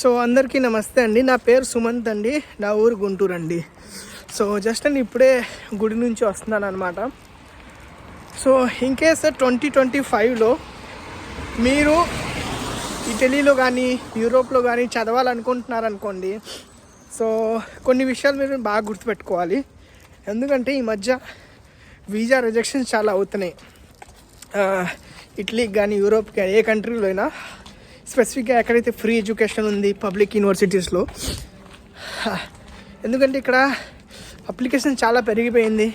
So అందరికీ నమస్తే అండి. నా పేరు సుమంత్ అండి. నా ఊరు గుంటూరు అండి. సో జస్ట్ నేను ఇప్పుడే గుడి నుంచి వస్తున్నాను అనమాట సో ఇన్కేస్ ట్వంటీ ట్వంటీ ఫైవ్లో మీరు ఇటలీలో కానీ యూరోప్లో కానీ చదవాలనుకుంటున్నారనుకోండి సో కొన్ని విషయాలు మీరు బాగా గుర్తుపెట్టుకోవాలి. ఎందుకంటే ఈ మధ్య వీజా రిజెక్షన్స్ చాలా అవుతున్నాయి. ఇటలీకి కానీ యూరోప్ కానీ ఏ కంట్రీలో అయినా స్పెసిఫిక్గా ఎక్కడైతే ఫ్రీ ఎడ్యుకేషన్ ఉంది పబ్లిక్ యూనివర్సిటీస్లో ఎందుకంటే ఇక్కడ అప్లికేషన్ చాలా పెరిగిపోయింది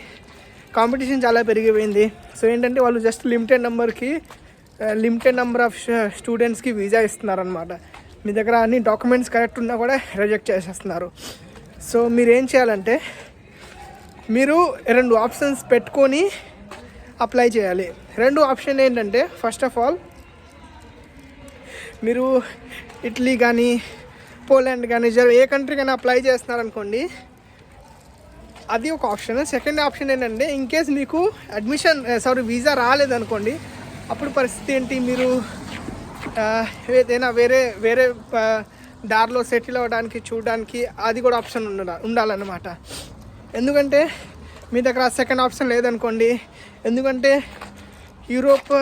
కాంపిటీషన్ చాలా పెరిగిపోయింది. సో ఏంటంటే వాళ్ళు జస్ట్ లిమిటెడ్ నెంబర్కి లిమిటెడ్ నెంబర్ ఆఫ్ స్టూడెంట్స్కి వీజా ఇస్తున్నారనమాట మీ దగ్గర అన్ని డాక్యుమెంట్స్ కరెక్ట్ ఉన్నా కూడా రిజెక్ట్ చేసేస్తున్నారు. సో మీరు ఏం చేయాలంటే మీరు రెండు ఆప్షన్స్ పెట్టుకొని అప్లై చేయాలి. రెండు ఆప్షన్ ఏంటంటే ఫస్ట్ ఆఫ్ ఆల్ మీరు ఇటలీ కానీ పోలాండ్ కానీ జర ఏ కంట్రీ కానీ అప్లై చేస్తున్నారనుకోండి అది ఒక ఆప్షన్ సెకండ్ ఆప్షన్ ఏంటంటే ఇన్ కేస్ మీకు అడ్మిషన్ సారీ వీసా రాలేదనుకోండి అప్పుడు పరిస్థితి ఏంటి? మీరు ఏదైనా వేరే వేరే దారిలో సెటిల్ అవ్వడానికి చూడడానికి అది కూడా ఆప్షన్ ఉండ ఉండాలన్నమాట. ఎందుకంటే మీ దగ్గర సెకండ్ ఆప్షన్ లేదనుకోండి ఎందుకంటే యూరోప్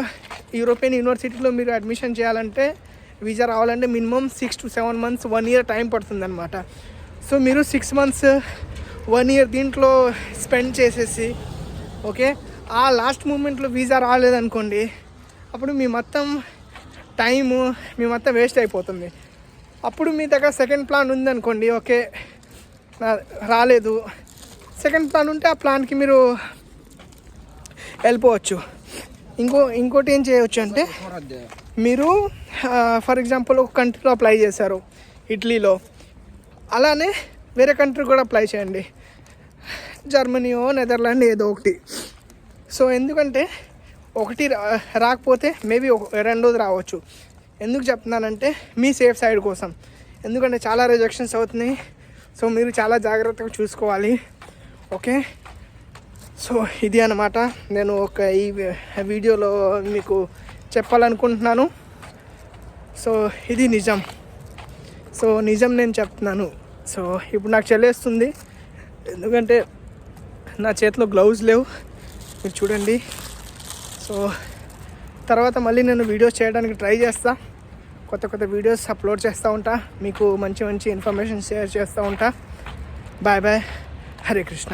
యూరోపియన్ యూనివర్సిటీలో మీరు అడ్మిషన్ చేయాలంటే వీసా రావాలంటే minimum six to seven months one year time పడుతుందన్నమాట. So మీరు సిక్స్ మంత్స్ వన్ ఇయర్ దీంట్లో స్పెండ్ చేసేసి ఓకే ఆ లాస్ట్ మూమెంట్లో వీసా రాలేదనుకోండి అప్పుడు మీ మొత్తం టైము మీ మొత్తం వేస్ట్ అయిపోతుంది. అప్పుడు మీ దగ్గర సెకండ్ ప్లాన్ ఉందనుకోండి ఓకే రాలేదు. సెకండ్ ప్లాన్ ఉంటే ఆ ప్లాన్కి మీరు వెళ్ళిపోవచ్చు. ఇంకో ఇంకోటి ఏం చేయవచ్చు అంటే మీరు ఫర్ ఎగ్జాంపుల్ ఒక కంట్రీలో అప్లై చేశారు ఇటలీలో. అలానే వేరే కంట్రీ కూడా అప్లై చేయండి. జర్మనీయో నెదర్లాండ్ ఏదో ఒకటి. సో ఎందుకంటే ఒకటి రా- రాకపోతే మేబీ రెండోది రావచ్చు. ఎందుకు చెప్తున్నానంటే మీ సేఫ్ సైడ్ కోసం. ఎందుకంటే చాలా రిజెక్షన్స్ అవుతున్నాయి. సో మీరు చాలా జాగ్రత్తగా చూసుకోవాలి. ఓకే? సో ఇది అనమాట నేను ఒక ఈ వీడియోలో మీకు చెప్పాలనుకుంటున్నాను. సో ఇది నిజం. సో నిజం నేను చెప్తున్నాను. సో ఇప్పుడు నాకు చెల్లేస్తుంది. ఎందుకంటే నా చేతిలో గ్లౌజ్ లేవు. మీరు చూడండి. సో తర్వాత మళ్ళీ నేను వీడియోస్ చేయడానికి ట్రై చేస్తా. కొత్త కొత్త వీడియోస్ అప్లోడ్ చేస్తూ ఉంటా. మీకు మంచి మంచి ఇన్ఫర్మేషన్ షేర్ చేస్తూ ఉంటా. Bye bye. హరే కృష్ణ.